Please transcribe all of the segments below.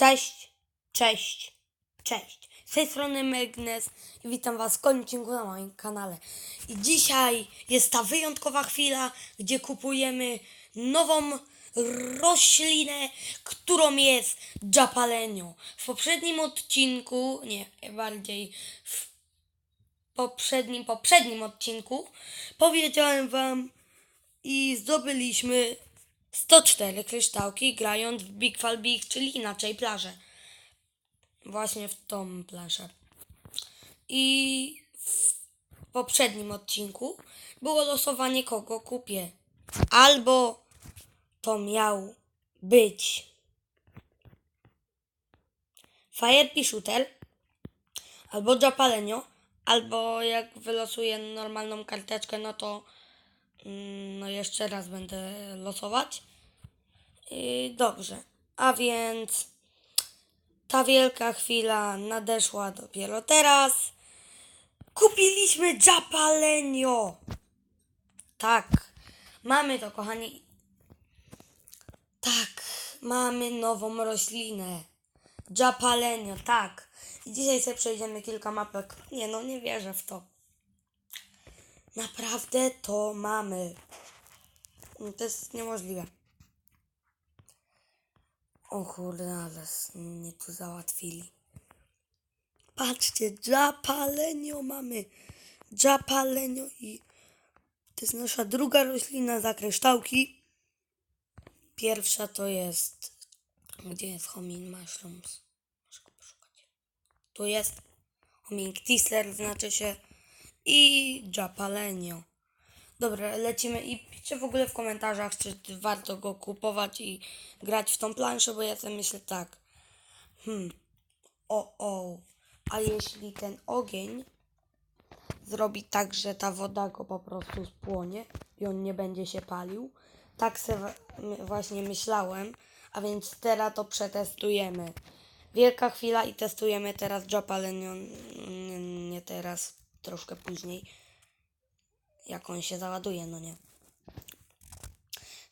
Cześć, cześć, cześć. Z tej strony Megnes i witam Was w kolejnym odcinku na moim kanale. I dzisiaj jest ta wyjątkowa chwila, gdzie kupujemy nową roślinę, którą jest Japalenio. W poprzednim odcinku, nie, bardziej w poprzednim, poprzednim odcinku powiedziałem Wam i zdobyliśmy 104 kryształki grając w Big Fall Big, czyli inaczej plażę. Właśnie w tą plażę. I w poprzednim odcinku było losowanie kogo kupię. Albo to miał być Fire Shooter, albo Japalenio, albo jak wylosuję normalną karteczkę, no to no jeszcze raz będę losować. Dobrze, a więc ta wielka chwila nadeszła dopiero teraz. Kupiliśmy Japalenio! Tak, mamy to, kochani. Tak, mamy nową roślinę. Japalenio, tak. I dzisiaj sobie przejdziemy kilka mapek. Nie no, nie wierzę w to. Naprawdę to mamy. No, To jest niemożliwe. O kurde, ale mnie tu załatwili. Patrzcie, Japalenio mamy. Japalenio i to jest nasza druga roślina za kryształki. Pierwsza to jest... Gdzie jest Homin Mushrooms? Muszę go poszukać. Tu jest Homing Tisler, znaczy się i Japalenio. Dobra, lecimy i piszcie w ogóle w komentarzach, czy warto go kupować i grać w tą planszę, bo ja sobie myślę tak. Hmm. O, o. A jeśli ten ogień zrobi tak, że ta woda go po prostu spłonie i on nie będzie się palił, tak se właśnie myślałem, a więc teraz to przetestujemy. Wielka chwila i testujemy teraz Japalenion, nie, nie teraz, troszkę później jak on się załaduje, no nie.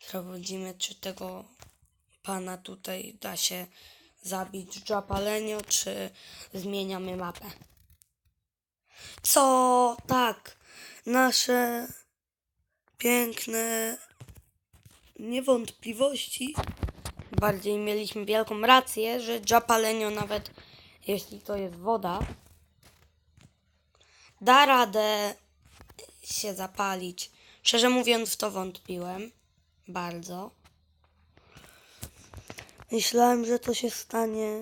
Sprawdzimy, czy tego pana tutaj da się zabić Japalenio, czy zmieniamy mapę. Co? Tak. Nasze piękne niewątpliwości. Bardziej mieliśmy wielką rację, że Japalenio nawet jeśli to jest woda, da radę się zapalić. Szczerze mówiąc, w to wątpiłem. Bardzo. Myślałem, że to się stanie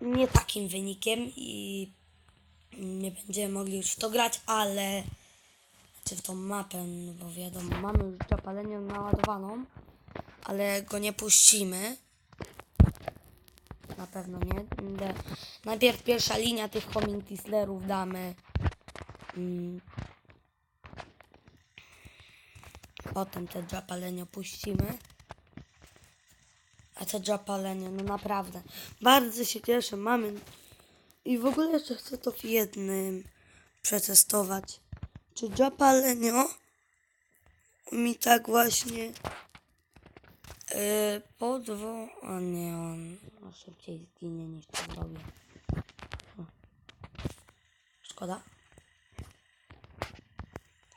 nie takim wynikiem i nie będziemy mogli już w to grać, ale czy w tą mapę, no bo wiadomo, mamy już zapalenie naładowaną, ale go nie puścimy. Pewno nie. De- Najpierw pierwsza linia tych homing tislerów damy. Mm. Potem te Japalenio puścimy. A te Japalenio, no naprawdę. Bardzo się cieszę, mamy. I w ogóle jeszcze chcę to w jednym przetestować. Czy Japalenio mi tak właśnie yy, nie, on szybciej zginie niż to zrobię. O. Szkoda.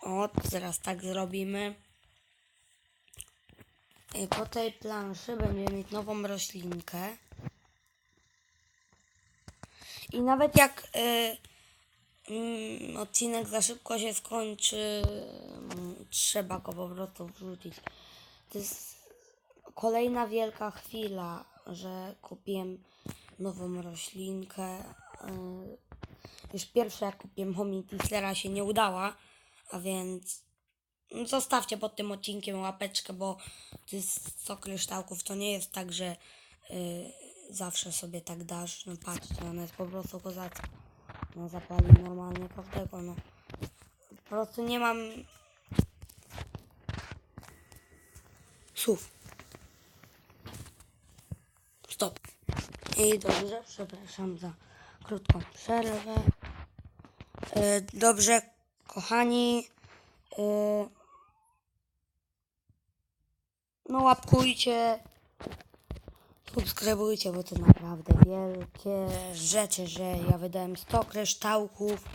O, teraz tak zrobimy. I po tej planszy będziemy mieć nową roślinkę. I nawet jak y, mm, odcinek za szybko się skończy, mm, trzeba go po prostu wrzucić. To jest kolejna wielka chwila, że kupiłem nową roślinkę. Y, już pierwsza jak kupiłem Homitisera się nie udała, a więc zostawcie pod tym odcinkiem łapeczkę, bo to jest 100 kryształków. To nie jest tak, że y, zawsze sobie tak dasz. No patrzcie, ona jest po prostu kozacka. No zapali normalnie każdego, no. Po prostu nie mam słów. I dobrze, przepraszam za krótką przerwę. E, dobrze, kochani. E, no łapkujcie, Subskrybujcie, bo to naprawdę wielkie rzeczy, że ja wydałem 100 kryształków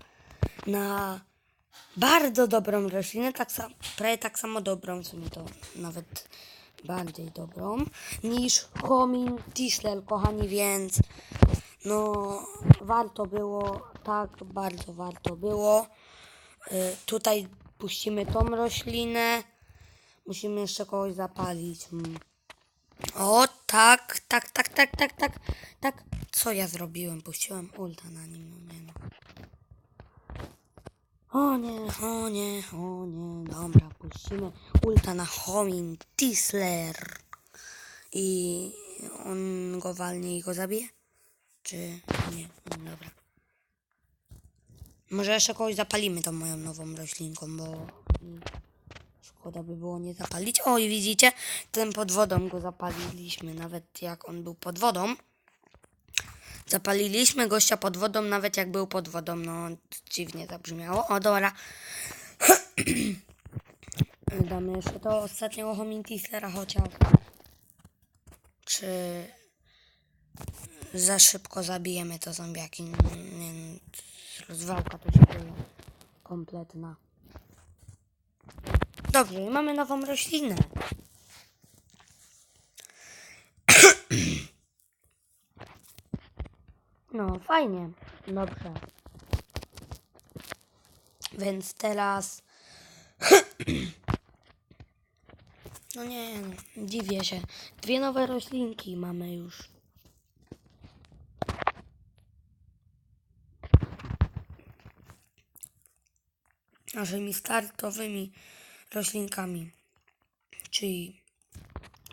na bardzo dobrą roślinę, tak samo, prawie tak samo dobrą, w sumie to nawet bardziej dobrą, niż Homin Tisler, kochani, więc no warto było, tak, bardzo warto było. Y, tutaj puścimy tą roślinę, musimy jeszcze kogoś zapalić. O, tak, tak, tak, tak, tak, tak, tak. Co ja zrobiłem? Puściłem ulta na nim, no nie no. O nie, o nie, o nie. Dobra, puścimy ulta na Homin Tisler. I on go walnie i go zabije? Czy nie? Dobra. Może jeszcze kogoś zapalimy tą moją nową roślinką, bo szkoda by było nie zapalić. O, i widzicie, ten pod wodą go zapaliliśmy, nawet jak on był pod wodą. Zapaliliśmy gościa pod wodą, nawet jak był pod wodą, no dziwnie zabrzmiało. O, dobra. Damy jeszcze to ostatniego homintislera chociaż. Czy za szybko zabijemy to zombiaki? Rozwałka to się. Kompletna. Dobrze, i mamy nową roślinę. No, fajnie. Dobrze. Więc teraz. No nie, no, dziwię się. Dwie nowe roślinki mamy już. Naszymi startowymi roślinkami. Czyli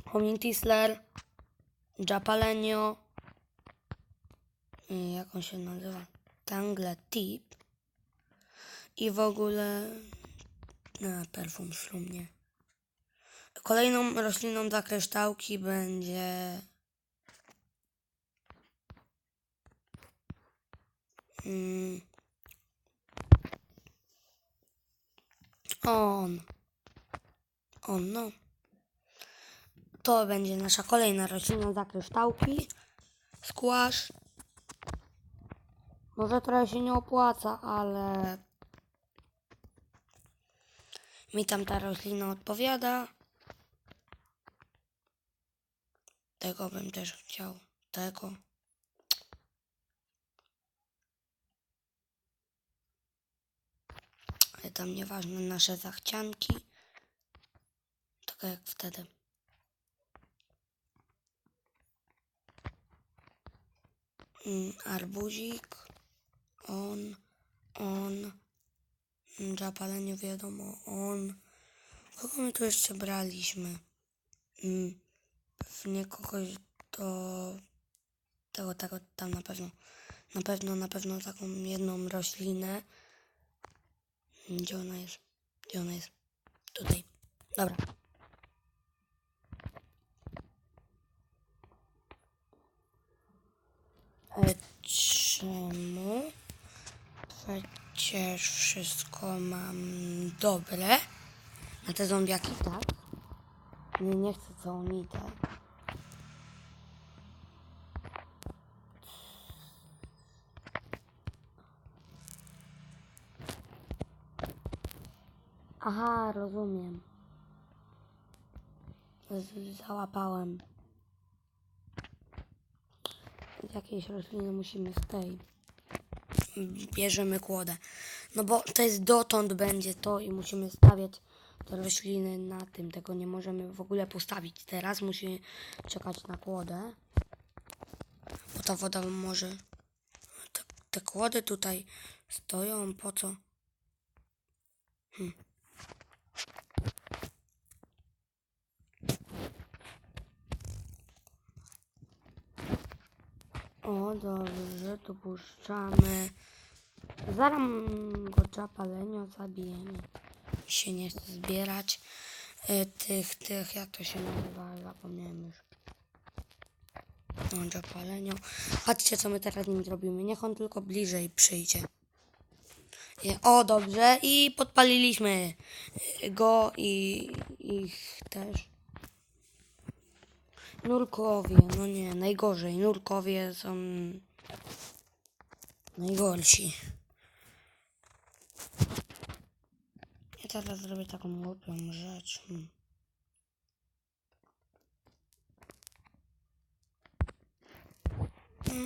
Homintisler, Japalenio, jak on się nazywa? Tangle Tip. I w ogóle na perfum slumnie. Kolejną rośliną dla kryształki będzie mm, on. On, no. To będzie nasza kolejna roślina dla kryształki. Skłasz. Może trochę się nie opłaca, ale mi tam ta roślina odpowiada. Tego bym też chciał. Tego. Ale tam nieważne nasze zachcianki. Tak jak wtedy. Mm, Arbuzik. On. On. Zapalenie wiadomo. On. Kogo my tu jeszcze braliśmy? Mm, Pewnie kogoś do tego, tego tam na pewno. Na pewno, na pewno taką jedną roślinę. Gdzie ona jest? Gdzie ona jest? Tutaj. Dobra. E, Czemu? Przecież wszystko mam dobre. Na te zombiaki tak. Nie, nie chcę całą mitę. Aha, rozumiem. Załapałem. Z jakiejś rośliny musimy z tej. Bierzemy kłodę. No bo to jest dotąd będzie to i musimy stawiać te rośliny na tym. Tego nie możemy w ogóle postawić teraz. Musimy czekać na kłodę. Bo ta woda może... Te, te kłody tutaj stoją. Po co? O, dobrze, dopuszczamy. Zaraz go czapalenio zabijemy. Się nie chce zbierać y, tych, tych, jak to się nazywa, zapomniałem już. O, czapalenio. Patrzcie, co my teraz nim zrobimy. Niech on tylko bliżej przyjdzie. I- O, dobrze. I podpaliliśmy go i ich też. Nurkowie, no nie, najgorzej. Nurkowie są najgorsi. Ja teraz zrobię taką głupią rzecz. Hmm.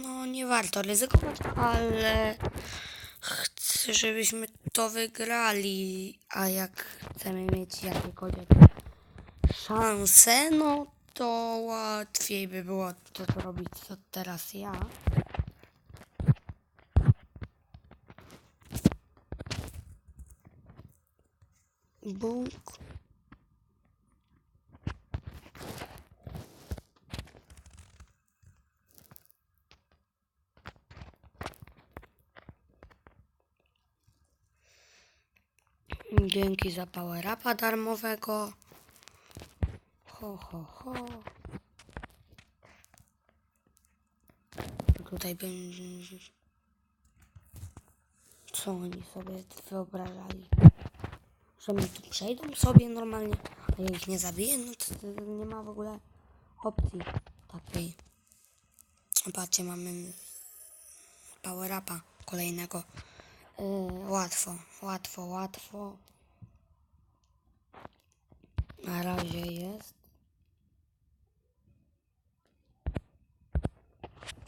No, nie warto ryzykować, ale chcę, żebyśmy to wygrali. A jak chcemy mieć jakiekolwiek szanse, no to łatwiej by było to zrobić, co teraz ja. Bóg. Dzięki za power darmowego. Ho, ho, ho. Tutaj będzie... Co oni sobie wyobrażali? Że mi tu przejdą sobie normalnie, a ja ich nie zabiję? No to, nie ma w ogóle opcji takiej. Patrzcie, mamy power upa kolejnego. Yy, łatwo, łatwo, łatwo. Na razie jest.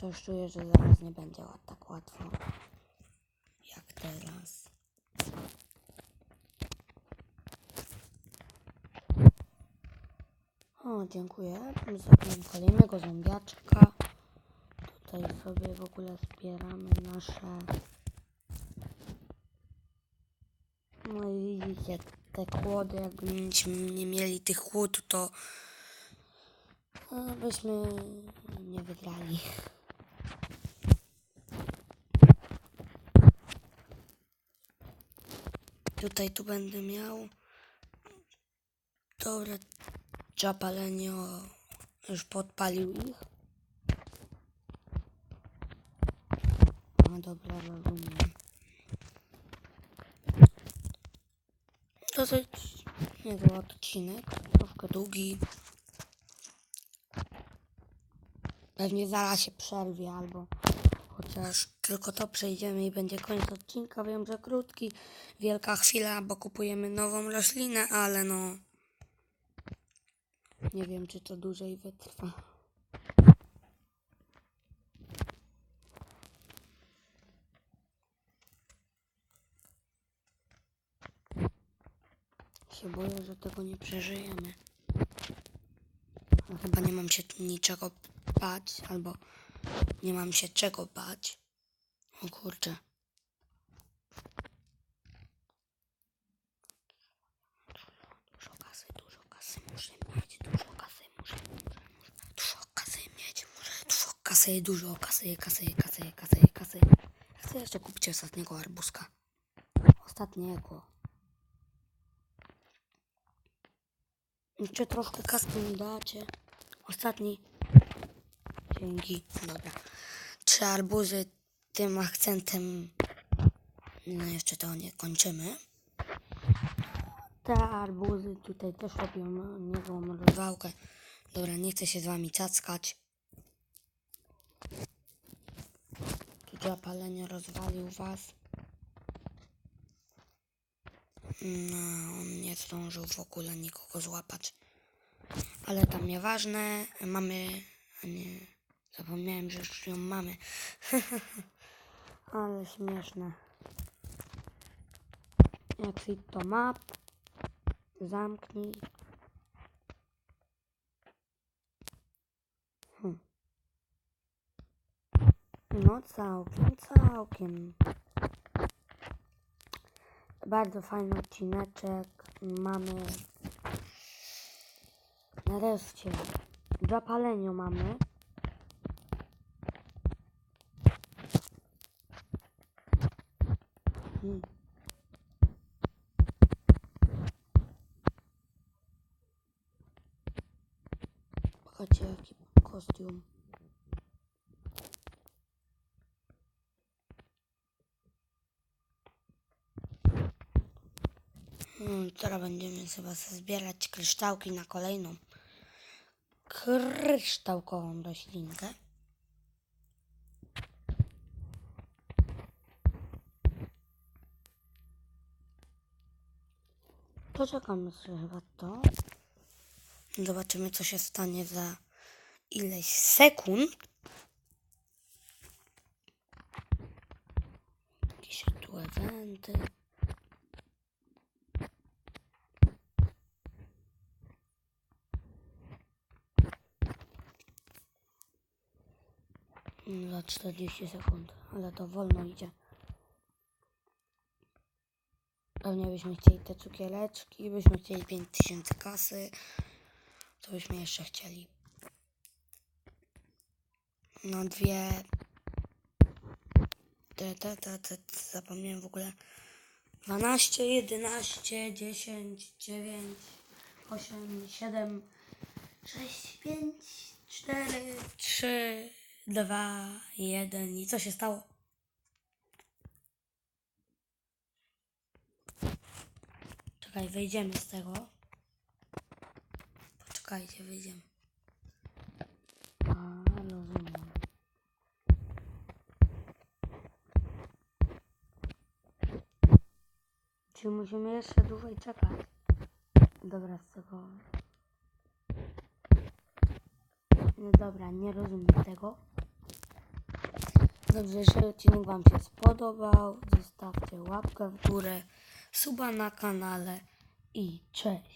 Coś czuję, że zaraz nie będzie tak łatwo jak teraz. O, dziękuję. Zabiłem kolejnego zombiaczka. Tutaj sobie w ogóle zbieramy nasze... No i widzicie, te kłody, jakbyśmy nie mieli tych kłód, to byśmy nie wygrali. Tutaj tu będę miał. Dobra, Czapalenio już podpalił ich. No dobra, rozumiem. Dosyć niezły odcinek, troszkę długi. Pewnie zaraz się przerwie albo chociaż tylko to przejdziemy i będzie koniec odcinka. Wiem, że krótki, wielka chwila, bo kupujemy nową roślinę, ale no nie wiem, czy to dłużej wytrwa. Się boję, że tego nie przeżyjemy. No, chyba nie mam się niczego bać, albo nie mam się czego bać. O kurczę. Dużo kasy, dużo kasy muszę mieć, dużo kasy muszę, muszę, muszę. Dużo kasy mieć, muszę, dużo kasy, dużo kasy, kasy, kasy, kasy, kasy. Chcę jeszcze kupić ostatniego arbuska. Ostatniego. Jeszcze troszkę kaski mi dacie. Ostatni. Dzięki. Dobra. Trzy arbuzy tym akcentem. No jeszcze to nie kończymy. Te arbuzy tutaj też robią niezłą rozwałkę. Dobra, nie chcę się z wami cackać. Tu zapalenie rozwalił was. No, on nie zdążył w ogóle nikogo złapać. Ale tam nieważne. Mamy. Nie. Zapomniałem, że już ją mamy. Ale śmieszne. Exit to map. Zamknij. Hm. No całkiem, całkiem. Bardzo fajny odcineczek. Mamy nareszcie zapaleniu mamy. Patrzcie jaki kostium. Hmm, teraz będziemy chyba zbierać kryształki na kolejną kryształkową roślinkę. Poczekamy chyba to. Zobaczymy, co się stanie za ileś sekund. Jakieś tu eventy. Za 40 sekund, ale to wolno idzie. Pewnie byśmy chcieli te cukiereczki, byśmy chcieli 5000 kasy, to byśmy jeszcze chcieli. No dwie... Te, te, te, te, zapomniałem w ogóle. 12, 11, 10, 9, 8, 7, 6, 5, 4, 3, 2, 1 i co się stało? Czekaj, wyjdziemy z tego. Poczekajcie, wyjdziemy. A, rozumiem. Czy musimy jeszcze dłużej czekać? Dobra, z tego. No dobra, nie rozumiem tego. Dobrze, jeżeli odcinek Wam się spodobał, zostawcie łapkę w górę, suba na kanale i cześć.